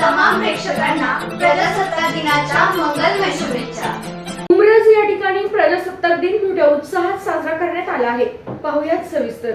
तमाम प्रेक्षकांना प्रजासत्ताक दिनाच्या मंगलमय या ठिकाणी प्रजासत्ताक दिन मोठ्या उत्साहात साजरा करण्यात आला आहे. पाहुयात सविस्तर.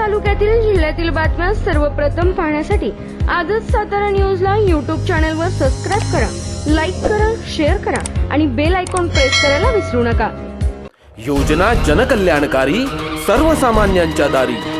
तालुक्यातील जिल्ह्यातील बातम्या सर्वप्रथम पाहण्यासाठी आजच सातारा न्यूजला युट्यूब चॅनलवर सबस्क्राईब करा लाईक करा शेअर करा आणि बेल आयकॉन प्रेस करायला विसरू नका. योजना जनकल्याणकारी सर्वसामान्यांच्या दारी.